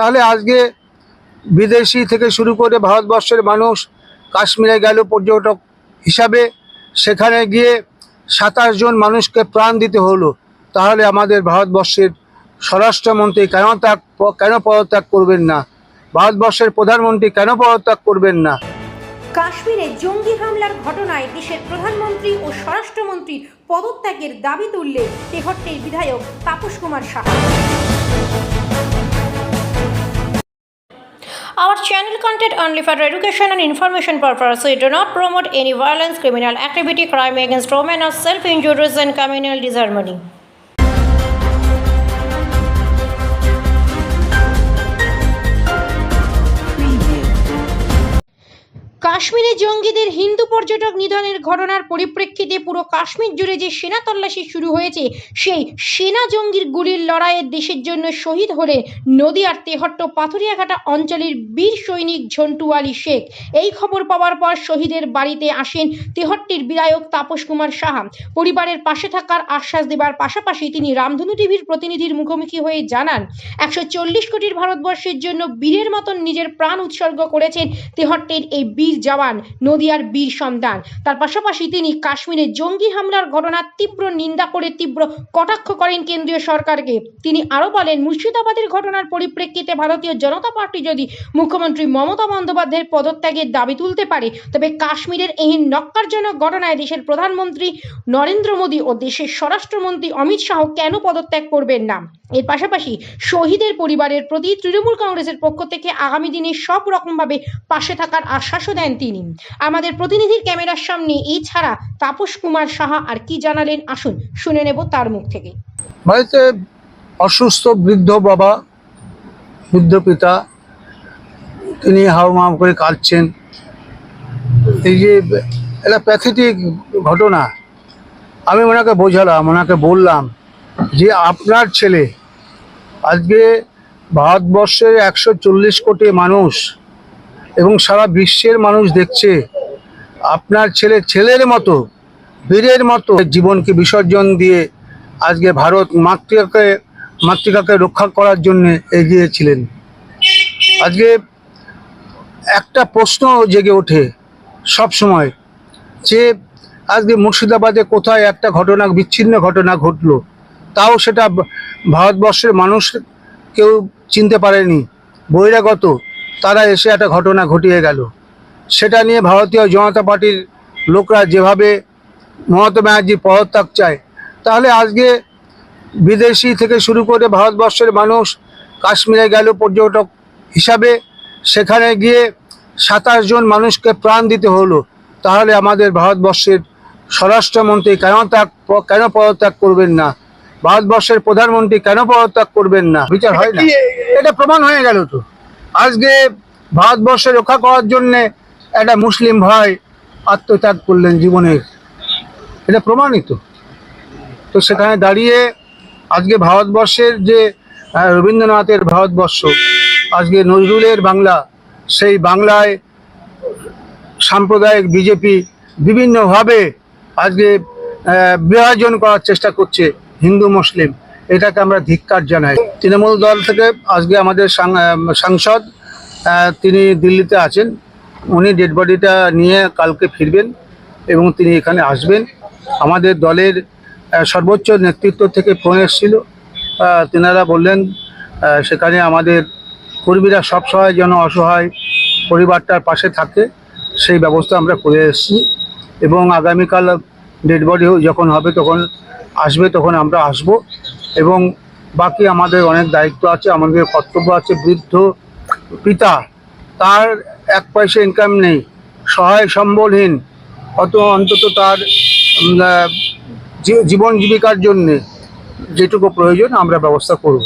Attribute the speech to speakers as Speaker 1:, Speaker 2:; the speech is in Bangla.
Speaker 1: তাহলে আজকে বিদেশি থেকে শুরু করে ভারতবর্ষের মানুষ কাশ্মীরে গেল পর্যটক হিসাবে। সেখানে গিয়ে সাতাশ জন মানুষকে প্রাণ দিতে হলো। তাহলে আমাদের ভারতবর্ষের স্বরাষ্ট্রমন্ত্রী কেন ত্যাগ কেন পদত্যাগ করবেন না? ভারতবর্ষের প্রধানমন্ত্রী কেন পদত্যাগ করবেন না?
Speaker 2: কাশ্মীরে জঙ্গি হামলার ঘটনায় দেশের প্রধানমন্ত্রী ও স্বরাষ্ট্রমন্ত্রীর পদত্যাগের দাবি তুললেন তেহট্টের বিধায়ক Tapas Kumar Saha. Our channel content only for education and information purpose. We do not promote any violence, criminal activity, crime against women, or self-injuries and communal disharmony. কাশ্মীরে জঙ্গিদের হিন্দু পর্যটক নিধনের ঘটনার পরিপ্রেক্ষিতে পুরো কাশ্মীর জুড়ে যে সেনা তল্লাশি শুরু হয়েছে, সেই সেনা জঙ্গির গুলির লড়াইয়ে দেশের জন্য শহীদ হলে নদিয়ার তেহট্ট পাথুরিয়াঘাটা অঞ্চলের বীর সৈনিক ঝন্টু আলী শেখ। এই খবর পাওয়ার পর শহীদের বাড়িতে আসেন তেহট্টির বিধায়ক তাপস কুমার সাহা। পরিবারের পাশে থাকার আশ্বাস দেবার পাশাপাশি তিনি রামধনু টিভির প্রতিনিধির মুখোমুখি হয়ে জানান, একশো চল্লিশ কোটির ভারতবর্ষের জন্য বীরের মতন নিজের প্রাণ উৎসর্গ করেছেন তেহট্টের এই বীর জওয়ান। নদিয়ার বীর সন্তান। তার পাশাপাশি তিনি কাশ্মীরে জঙ্গি হামলার ঘটনার তীব্র নিন্দা করে তীব্র কটাক্ষ করেন কেন্দ্রীয় সরকারকে। তিনি আরও বলেন, মুর্শিদাবাদের ঘটনার পরিপ্রেক্ষিতে ভারতীয় জনতা পার্টি যদি মুখ্যমন্ত্রী মমতা বন্দ্যোপাধ্যায়ের পদত্যাগের দাবি তুলতে পারে, তবে কাশ্মীরের এই নক্কারজনক ঘটনায় দেশের প্রধানমন্ত্রী নরেন্দ্র মোদী ও দেশের স্বরাষ্ট্রমন্ত্রী অমিত শাহ কেন পদত্যাগ করবেন না? এর পাশাপাশি শহীদের পরিবারের প্রতি তৃণমূল কংগ্রেসের পক্ষ থেকে আগামী দিনে সব রকমভাবে পাশে থাকার আশ্বাসও দেন তিনি। আমাদের প্রতিনিধির ক্যামেরার সামনে এছাড়া তাপস কুমার সাহা আর কি জানালেন? আসুন, শুনে নেব তার মুখ থেকে।
Speaker 1: বাড়িতে অসুস্থ বৃদ্ধ বাবা, বৃদ্ধ পিতা, তিনি হাওমাও করে কাঁদছেন। এই যে এটা প্যাথেটিক ঘটনা, আমি ওনাকে বোঝালাম, ওনাকে বললাম যে আপনার ছেলে আজকে ভারতবর্ষের একশো চল্লিশ কোটি মানুষ এবং সারা বিশ্বের মানুষ দেখছে, আপনার ছেলে ছেলের মতো, বীরের মতো জীবনকে বিসর্জন দিয়ে আজকে ভারত মাতৃকাকে মাতৃকাকে রক্ষা করার জন্য এগিয়েছিলেন আজকে একটা প্রশ্ন জেগে ওঠে সব সময় যে, আজকে মুর্শিদাবাদে কোথায় একটা ঘটনা, বিচ্ছিন্ন ঘটনা ঘটলো, তাও সেটা ভারতবর্ষের মানুষ কেউ চিনতে পারেনি। বহিরাগত তারা এসে একটা ঘটনা ঘটিয়ে গেল। সেটা নিয়ে ভারতীয় জনতা পার্টির লোকরা যেভাবে মমতা ব্যানার্জি পদত্যাগ চায় তাহলে আজকে বিদেশি থেকে শুরু করে ভারতবর্ষের মানুষ কাশ্মীরে গেল পর্যটক হিসাবে সেখানে গিয়ে সাতাশ জন মানুষকে প্রাণ দিতে হলো। তাহলে আমাদের ভারতবর্ষের স্বরাষ্ট্রমন্ত্রী কেন ত্যাগ কেন পদত্যাগ করবেন না? ভারতবর্ষের প্রধানমন্ত্রী কেন পদত্যাগ করবেন না? বিচার হয় না। এটা প্রমাণ হয়ে গেল তো। আজকে ভারতবর্ষে রক্ষা করার জন্য একটা মুসলিম ভাই আত্মত্যাগ করলেন জীবনের। এটা প্রমাণিত। তো সেখানে দাঁড়িয়ে আজকে ভারতবর্ষের যে রবীন্দ্রনাথের ভারতবর্ষ, আজকে নজরুলের বাংলা, সেই বাংলায় সাম্প্রদায়িক বিজেপি বিভিন্নভাবে আজকে বিভাজন করার চেষ্টা করছে হিন্দু, মুসলিম। এটাকে আমরা ধিক্কার জানাই। তৃণমূল দল থেকে আজকে আমাদের সাংসদ তিনি দিল্লিতে আছেন। উনি ডেড বডিটা নিয়ে কালকে ফিরবেন এবং তিনি এখানে আসবেন। আমাদের দলের সর্বোচ্চ নেতৃত্ব থেকে ফোন এসেছিল। তেনারা বললেন সেখানে আমাদের কর্মীরা সবসময় যেন অসহায় পরিবারটার পাশে থাকে, সেই ব্যবস্থা আমরা করে এসেছি। এবং আগামীকাল ডেড বডি যখন হবে, তখন আসবে, তখন আমরা আসব। এবং বাকি আমাদের অনেক দায়িত্ব আছে, আমাদের কর্তব্য আছে, বৃদ্ধ পিতা, তার এক পয়সা ইনকাম নেই, সহায় সম্বলহীন, অত অন্তত তার জীবন জীবিকার জন্যে যেটুকু প্রয়োজন আমরা ব্যবস্থা করব।